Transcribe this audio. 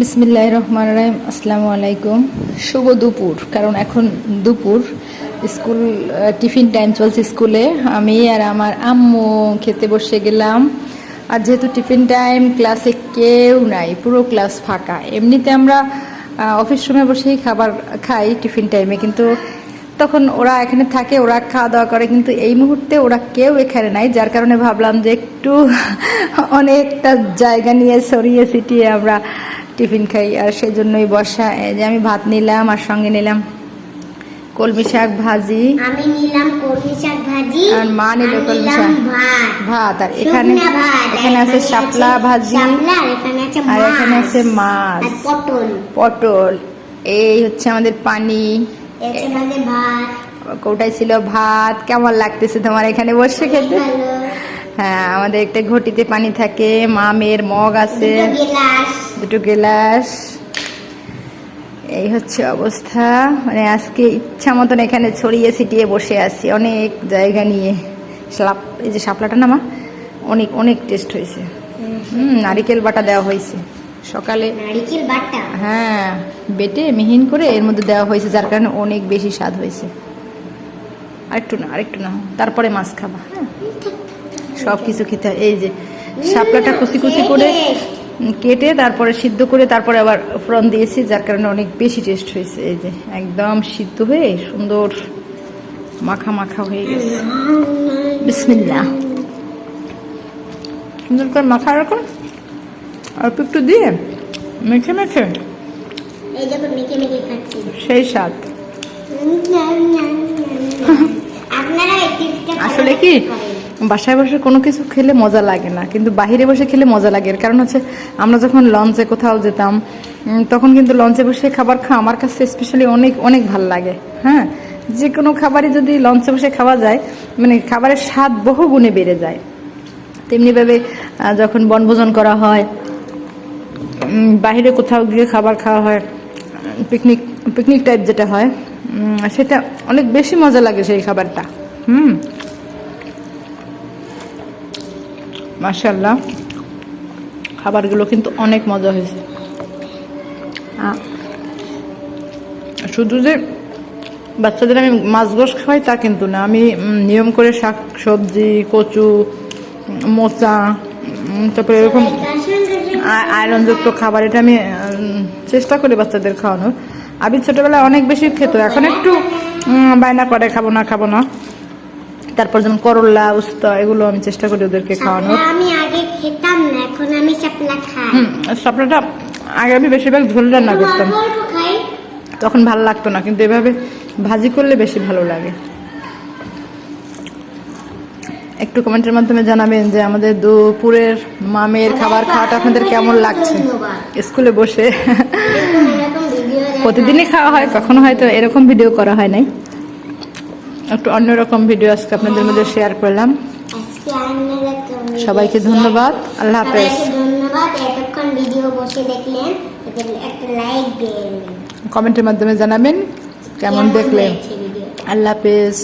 বিসমিল্লাহ রহমান রাহিম, আসসালামু আলাইকুম। শুভ দুপুর, কারণ এখন দুপুর। স্কুল টিফিন টাইম চলছে স্কুলে। আমি আর আমার আম্মু খেতে বসে গেলাম। আর যেহেতু টিফিন টাইম ক্লাসে কেউ নাই, পুরো ক্লাস ফাঁকা। এমনিতে আমরা অফিস রুমে বসেই খাবার খাই টিফিন টাইমে কিন্তু তখন ওরা এখানে থাকে, ওরা খাওয়া দাওয়া করে, কিন্তু এই মুহূর্তে ওরা কেউ এখানে নাই, যার কারণে ভাবলাম যে একটু অনেকটা জায়গা নিয়ে সরিয়ে ছিটিয়ে আমরা টিফিন খাই আর সেই জন্যই বসা এই যে আমি ভাত নিলাম আর সঙ্গে নিলাম কলমি শাক ভাজি। আমি নিলাম কলমি শাক ভাজি আর মা নিল কলমি শাক। ভাত। আর এখানে এখানে আছে শাপলা ভাজি। আর এখানে আছে মাছ। পটল। পটল। এই হচ্ছে আমাদের পানি। কোটাই ছিল ভাত। কেমন লাগতেছে তোমার এখানে বসে খেতে? হ্যাঁ আমাদের একটা ঘটিতে পানি থাকে মামের মগ আছে। দুটো গিলাস। এই হচ্ছে অবস্থা। মানে আজকে ইচ্ছা মতন এখানে ছড়িয়ে ছিটিয়ে বসে আছি। অনেক জায়গা নিয়ে। সাপ এই যে শাপলাটা না মা? অনেক অনেক টেস্ট হয়েছে। হুম নারিকেল বাটা দেওয়া হয়েছে। সকালে নারিকেল বাটা? হ্যাঁ বেটে মিহিন করে এর মধ্যে দেওয়া হয়েছে যার কারণে অনেক বেশি স্বাদ হয়েছে। আরেকটু না আরেকটু না। তারপরে মাছ খাবা হ্যাঁ। সব কিছু খেতে হয়। এই যে শাপলাটা কুচি কুচি করে কেটে তারপরে সিদ্ধ করে তারপরে আবার ফোড়ন দিয়েছি যার কারণে অনেক বেশি টেস্ট হয়েছে। এই যে একদম সিদ্ধ হয়ে সুন্দর মাখা মাখা হয়ে গেছে। বিসমিল্লা সুন্দর করে মাখা রাখুন। অল্প একটু দিয়ে মেখে মেখে। সেই স্বাদ। আসলে কি? বাসায় বসে কোনো কিছু খেলে মজা লাগে না, কিন্তু বাইরে বসে খেলে মজা লাগে। এর কারণ হচ্ছে, আমরা যখন লঞ্চে কোথাও যেতাম তখন কিন্তু লঞ্চে বসে খাবার খাওয়া আমার কাছে স্পেশালি অনেক অনেক ভালো লাগে। হ্যাঁ? যে কোনো খাবারই যদি লঞ্চে বসে খাওয়া যায় মানে খাবারের স্বাদ বহু গুণে বেড়ে যায়। তেমনিভাবে যখন বনভোজন করা হয় বাইরে কোথাও গিয়ে খাবার খাওয়া হয় পিকনিক পিকনিক টাইপ যেটা হয় সেটা অনেক বেশি মজা লাগে সেই খাবারটা। হুম? মার্শাল্লাহ খাবারগুলো কিন্তু অনেক মজা হয়েছে। শুধু যে বাচ্চাদের আমি মাছ গোস খাওয়াই তা কিন্তু না আমি নিয়ম করে শাক সবজি কচু মোচা তারপরে এরকম আয়রনযুক্ত খাবার এটা আমি চেষ্টা করি বাচ্চাদের খাওয়ানোর। আমি ছোটবেলায় অনেক বেশি খেত এখন একটু বায়না করে খাব না খাব না। তারপর যেমন করল্লা উস্তা এগুলো আমি চেষ্টা করি ওদেরকে খাওয়ানোর। শাপলা আমি আগে খেতাম না এখন আমি শাপলা খাই। হুম আগে আমি বেশিরভাগ ঝোল রান্না করতাম। তখন ভালো লাগতো না কিন্তু এভাবে ভাজি করলে বেশি ভালো লাগে। একটু কমেন্টের মাধ্যমে জানাবেন যে আমাদের দুপুরের মামের খাবার খাওয়াটা আপনাদের কেমন লাগছে? স্কুলে বসে। প্রতিদিনই খাওয়া হয় কখনো হয়তো এরকম ভিডিও করা হয় নাই। একটু অন্যরকম ভিডিও আজকে আপনাদের মধ্যে শেয়ার করলাম। সবাইকে ধন্যবাদ। আল্লাহ হাফেজ। ধন্যবাদ। এতক্ষণ ভিডিও বসে দেখলেন একটা লাইক দিয়ে কমেন্টের মাধ্যমে জানাবেন কেমন দেখলেন। আল্লাহ হাফেজ।